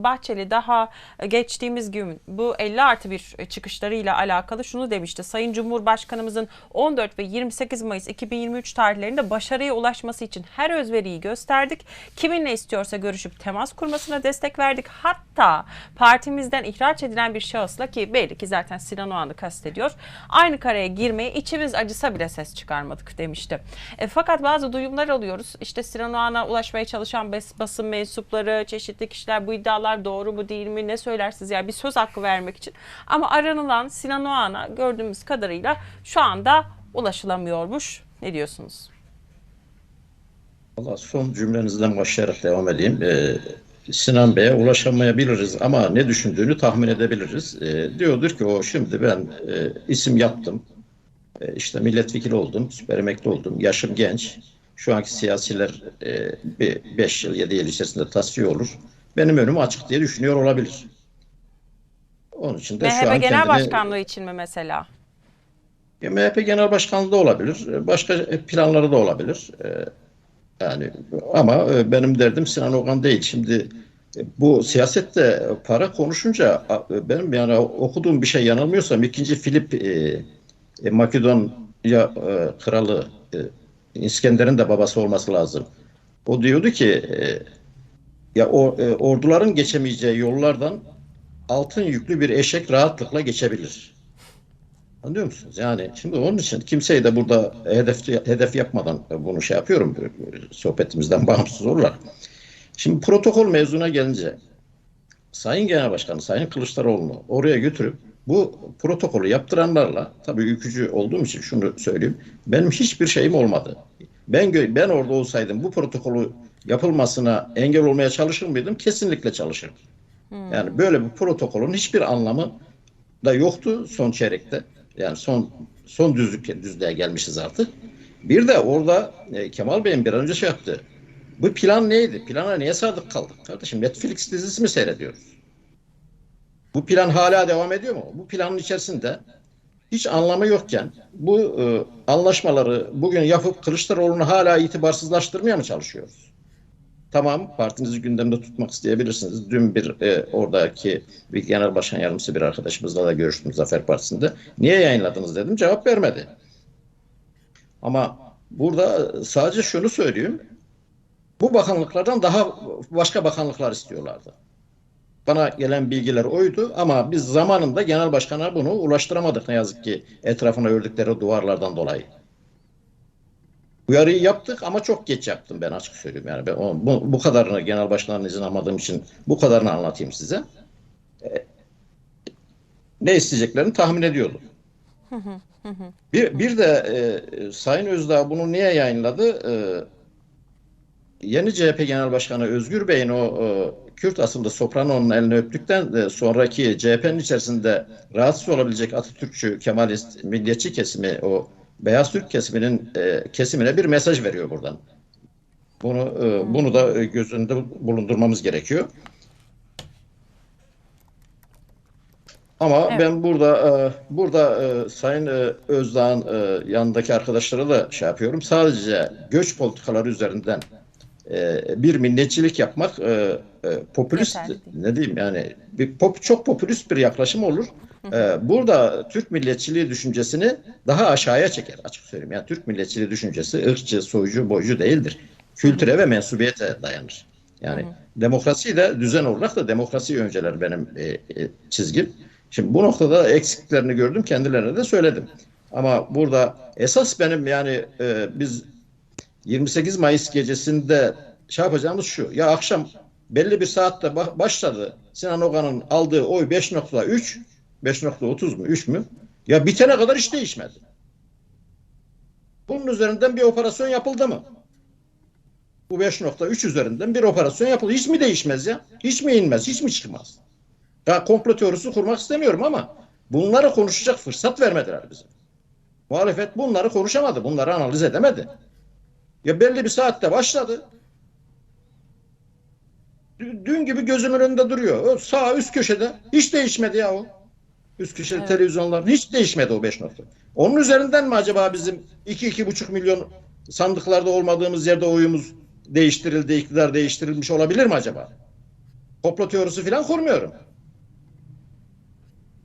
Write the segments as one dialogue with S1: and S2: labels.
S1: Bahçeli daha geçtiğimiz gün bu 50 artı bir çıkışlarıyla alakalı şunu demişti. Sayın Cumhurbaşkanımızın 14 ve 28 Mayıs 2023 tarihlerinde başarıya ulaşması için her özveriyi gösterdik. Kiminle istiyorsa görüşüp temas kurmasına destek verdik. Hatta partimizden ihraç edilen bir şahısla ki belli ki zaten Sinan Oğan'ı kastediyor. Aynı kareye girmeye içimiz acısa bile ses çıkarmadık demişti. E, fakat bazı duyumlar alıyoruz. İşte Sinan Oğan'a ulaşmaya çalışan bas- basın mensupları, çeşitli kişiler bu iddialar doğru mu değil mi ne söylersiniz yani bir söz hakkı vermek için. Ama aranılan Sinan Oğan'a gördüğümüz kadarıyla şu anda ulaşılamıyormuş. Ne diyorsunuz?
S2: Valla son cümlenizden başlayarak devam edeyim. Ee, Sinan Bey'e ulaşamayabiliriz ama ne düşündüğünü tahmin edebiliriz. Ee, diyordur ki o şimdi ben e, isim yaptım. E, işte milletvekili oldum, süper emekli oldum. Yaşım genç. Şu anki siyasiler 5 yıl, 7 yıl içerisinde tasfiye olur. Benim önüm açık diye düşünüyor olabilir. Onun için de şu an
S1: MHP Genel
S2: kendini-
S1: Başkanlığı için mi mesela?
S2: Ya MHP Genel Başkanlığı da olabilir. Başka planları da olabilir. Ee, Yani ama e, benim derdim Sinan Ogan değil. Şimdi e, bu siyasette para konuşunca benim yani okuduğum bir şey yanılmıyorsam ikinci Filip e, e, Makedonya e, kralı e, İskender'in de babası olması lazım. O diyordu ki e, ya o e, orduların geçemeyeceği yollardan altın yüklü bir eşek rahatlıkla geçebilir. Anlıyor musunuz? Yani şimdi onun için kimseyi de burada hedef hedef yapmadan bunu şey yapıyorum sohbetimizden bağımsız olarak. Şimdi protokol mevzuna gelince Sayın Genel Başkanı Sayın Kılıçdaroğlu'nu oraya götürüp bu protokolü yaptıranlarla tabii ülkücü olduğum için şunu söyleyeyim. Benim hiçbir şeyim olmadı. Ben ben orada olsaydım bu protokolü yapılmasına engel olmaya çalışır mıydım? Kesinlikle çalışırdım. Yani böyle bir protokolün hiçbir anlamı da yoktu son çeyrekte. Yani son son düzlük düzlüğe gelmişiz artık. Bir de orada e, Kemal Bey'in bir önce şey yaptı. Bu plan neydi? Plana niye sadık kaldık? Kardeşim Netflix dizisi mi seyrediyoruz? Bu plan hala devam ediyor mu? Bu planın içerisinde hiç anlamı yokken bu e, anlaşmaları bugün yapıp Kılıçdaroğlu'nu hala itibarsızlaştırmaya mı çalışıyoruz? Tamam partinizi gündemde tutmak isteyebilirsiniz. Dün bir e, oradaki bir genel başkan yardımcısı bir arkadaşımızla da görüştüm Zafer Partisi'nde. Niye yayınladınız dedim cevap vermedi. Ama burada sadece şunu söyleyeyim. Bu bakanlıklardan daha başka bakanlıklar istiyorlardı. Bana gelen bilgiler oydu ama biz zamanında genel başkana bunu ulaştıramadık ne yazık ki etrafına ördükleri duvarlardan dolayı. Uyarıyı yaptık ama çok geç yaptım ben açık söyleyeyim. Yani ben o- bu, bu kadarını genel başkanın izin almadığım için bu kadarını anlatayım size. Ee, ne isteyeceklerini tahmin ediyordum. Bir, bir de e, Sayın Özdağ bunu niye yayınladı? E, yeni CHP Genel Başkanı Özgür Bey'in o e, Kürt asıllı Soprano'nun elini öptükten de sonraki CHP'nin içerisinde rahatsız olabilecek Atatürkçü, Kemalist, milliyetçi kesimi o Beyaz Türk kesiminin e, kesimine bir mesaj veriyor buradan. Bunu e, bunu da göz önünde bulundurmamız gerekiyor. Ama
S1: Evet.
S2: ben burada e, burada e, Sayın e, Özdağ'ın e, yanındaki arkadaşlara da şey yapıyorum. Sadece göç politikaları üzerinden bir milliyetçilik yapmak e, e, popülist ne diyeyim yani bir pop, çok popülist bir yaklaşım olur. E, burada Türk milliyetçiliği düşüncesini daha aşağıya çeker açık söyleyeyim. Yani Türk milliyetçiliği düşüncesi ırkçı, soycu, boycu değildir. Kültüre ve mensubiyete dayanır. Yani demokrasi de düzen olarak da demokrasi önceler benim e, çizgim. Şimdi bu noktada eksiklerini gördüm, kendilerine de söyledim. Ama burada esas benim yani e, biz 28 Mayıs gecesinde şey yapacağımız şu. Ya akşam belli bir saatte ba- başladı. Sinan Ogan'ın aldığı oy 5.3, 5.30 mu, 3 mü? Ya bitene kadar hiç değişmedi. Bunun üzerinden bir operasyon yapıldı mı? Bu 5.3 üzerinden bir operasyon yapıldı. Hiç mi değişmez ya? Hiç mi inmez? Hiç mi çıkmaz? Ya komplo teorisi kurmak istemiyorum ama bunları konuşacak fırsat vermediler bize. Muhalefet bunları konuşamadı. Bunları analiz edemedi. Ya belli bir saatte başladı. Dü- Dün gibi gözümün önünde duruyor. O sağ üst köşede. Hiç değişmedi ya o. Üst köşede
S1: Evet.
S2: televizyonlar. Hiç değişmedi o 5 nokta. Onun üzerinden mi acaba bizim 2-2,5 milyon sandıklarda olmadığımız yerde oyumuz değiştirildi, iktidar değiştirilmiş olabilir mi acaba? Komplo teorisi falan kurmuyorum.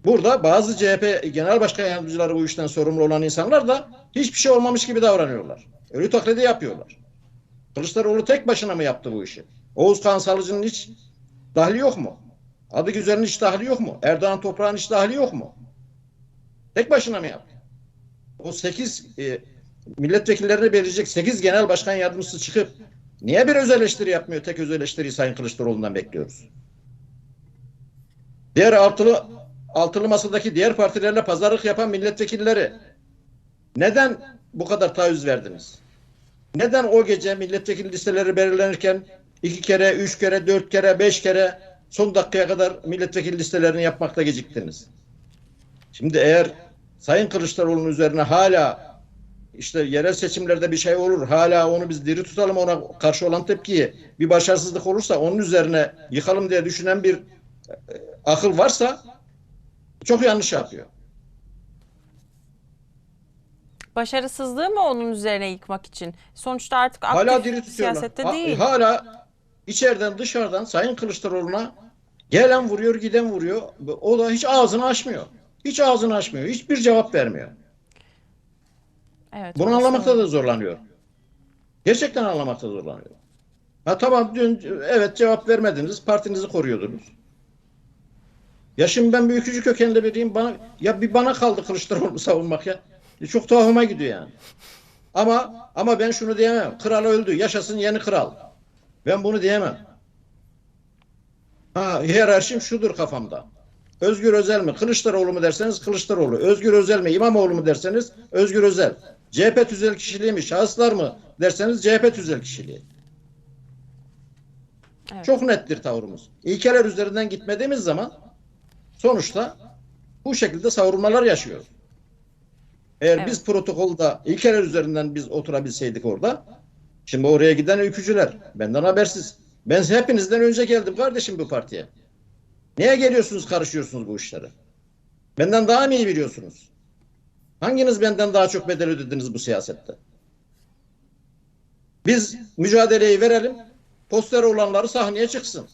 S2: Burada bazı CHP genel başkan yardımcıları bu işten sorumlu olan insanlar da hiçbir şey olmamış gibi davranıyorlar. Ölü taklidi yapıyorlar. Kılıçdaroğlu tek başına mı yaptı bu işi? Oğuz Kağan Salıcı'nın hiç dahli yok mu? Adı Güzel'in hiç dahli yok mu? Erdoğan Toprağ'ın hiç dahli yok mu? Tek başına mı yaptı? O 8 e, milletvekillerini belirleyecek 8 genel başkan yardımcısı çıkıp niye bir öz eleştiri yapmıyor? Tek öz eleştiriyi Sayın Kılıçdaroğlu'ndan bekliyoruz. Diğer altılı altılı masadaki diğer partilerle pazarlık yapan milletvekilleri neden bu kadar taviz verdiniz? Neden o gece milletvekili listeleri belirlenirken iki kere, üç kere, dört kere, beş kere son dakikaya kadar milletvekili listelerini yapmakta geciktiniz? Şimdi eğer Sayın Kılıçdaroğlu'nun üzerine hala işte yerel seçimlerde bir şey olur, hala onu biz diri tutalım ona karşı olan tepkiyi bir başarısızlık olursa onun üzerine yıkalım diye düşünen bir e, akıl varsa çok yanlış yapıyor.
S1: Başarısızlığı mı onun üzerine yıkmak için? Sonuçta artık aktif
S2: Hala diri tutuyorlar.
S1: siyasette
S2: Ha-
S1: değil.
S2: Hala içeriden dışarıdan Sayın Kılıçdaroğlu'na gelen vuruyor, giden vuruyor. O da hiç ağzını açmıyor. Hiç ağzını açmıyor. Hiçbir cevap vermiyor.
S1: Evet,
S2: Bunu anlamakta da zorlanıyor. Gerçekten anlamakta zorlanıyor. Ha tamam dün evet cevap vermediniz. Partinizi koruyordunuz. Ya şimdi ben bir ülkücü kökenli biriyim. Bana, ya bir bana kaldı Kılıçdaroğlu savunmak ya. E, Çok tuhafıma gidiyor yani. Ama ama ben şunu diyemem. Kral öldü. Yaşasın yeni kral. Ben bunu diyemem. Ha, hiyerarşim şudur kafamda. Özgür Özel mi? Kılıçdaroğlu mu derseniz Kılıçdaroğlu. Özgür Özel mi? İmamoğlu mu derseniz Özgür Özel. CHP tüzel kişiliği mi? Şahıslar mı derseniz CHP tüzel kişiliği.
S1: Evet.
S2: Çok nettir tavrımız. İlkeler üzerinden gitmediğimiz zaman sonuçta bu şekilde savurmalar yaşıyoruz. Eğer
S1: Evet.
S2: biz protokolda ilkeler üzerinden biz oturabilseydik orada şimdi oraya giden ülkücüler benden habersiz. Ben hepinizden önce geldim kardeşim bu partiye. Niye geliyorsunuz karışıyorsunuz bu işlere? Benden daha mı iyi biliyorsunuz? Hanginiz benden daha çok bedel ödediniz bu siyasette? Biz mücadeleyi verelim, poster olanları sahneye çıksın.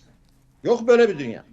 S2: Yok böyle bir dünya.